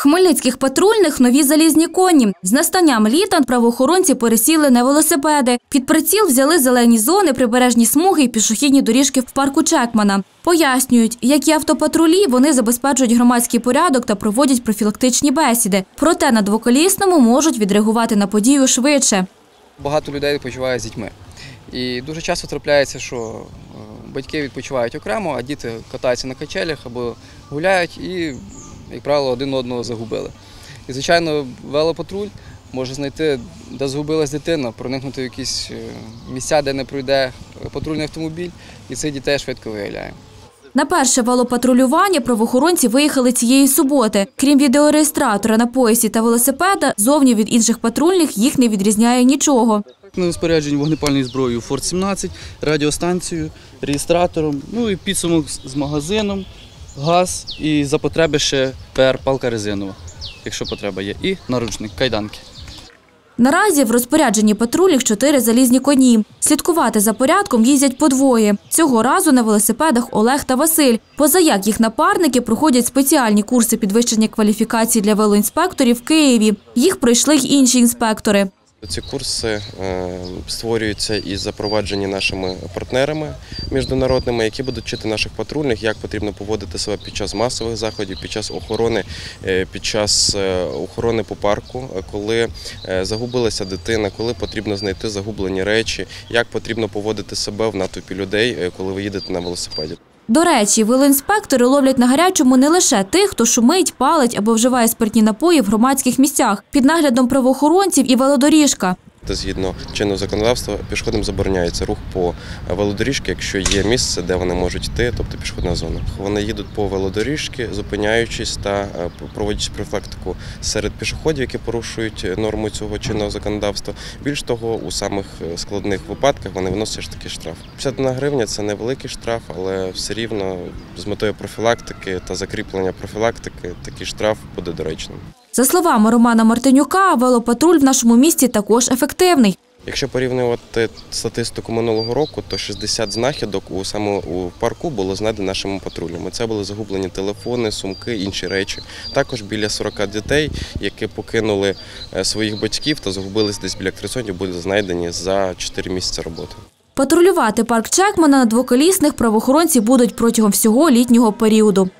Хмельницьких патрульних нові залізні коні. З настанням літа правоохоронці пересіли на велосипеди. Під приціл взяли зелені зони, прибережні смуги і пішохідні доріжки в парку Чекмана. Пояснюють, як і автопатрулі, вони забезпечують громадський порядок та проводять профілактичні бесіди. Проте на двоколісному можуть відреагувати на подію швидше. Багато людей відпочиває з дітьми. І дуже часто трапляється, що е, батьки відпочивають окремо, а діти катаються на качелях або гуляють і, як правило, один одного загубили. І, звичайно, велопатруль може знайти, де загубилась дитина, проникнути в якісь е, місця, де не пройде патрульний автомобіль, і цих дітей швидко виявляє. На перше велопатрулювання правоохоронці виїхали цієї суботи. Крім відеореєстратора на поясі та велосипеда, зовні від інших патрульних їх не відрізняє нічого. Ми споряджені вогнепальною зброєю Форт 17, радіостанцією, реєстратором, ну і підсумок з магазином, газ і за потреби ще ПР палка резинова, якщо потреба є, і наручник, кайданки. Наразі в розпорядженні патрулів чотири залізні коні. Слідкувати за порядком їздять подвоє. Цього разу на велосипедах Олег та Василь. Позаяк їх напарники проходять спеціальні курси підвищення кваліфікації для велоінспекторів в Києві. Їх пройшли й інші інспектори. Ці курси е, створюються і запроваджені нашими партнерами міжнародними, які будуть вчити наших патрульних, як потрібно поводити себе під час масових заходів, під час охорони, е, під час е, охорони по парку, коли загубилася дитина, коли потрібно знайти загублені речі, як потрібно поводити себе в натовпі людей, коли ви їдете на велосипеді. До речі, велоінспектори ловлять на гарячому не лише тих, хто шумить, палить або вживає спиртні напої в громадських місцях під наглядом правоохоронців і велодоріжка. Та згідно чинного законодавства пішоходам забороняється рух по велодоріжці, якщо є місце, де вони можуть йти, тобто пішохідна зона. Вони їдуть по велодоріжці, зупиняючись та е, проводячи профілактику серед пішоходів, які порушують норму цього чинного законодавства. Більш того, у самих е, складних випадках вони виносять ж таки штраф. 51 гривня це невеликий штраф, але все рівно з метою профілактики та закріплення профілактики такий штраф буде доречним. За словами Романа Мартинюка, велопатруль в нашому місті також ефективний. Якщо порівнювати статистику минулого року, то 60 знахідок у саме у парку було знайдено нашими патрулями. Це були загублені телефони, сумки, інші речі. Також біля 40 дітей, які покинули е, своїх батьків та загубились десь біля Херсонів, були знайдені за 4 місяці роботи. Патрулювати парк Чекмана на двоколісних правоохоронці будуть протягом всього літнього періоду.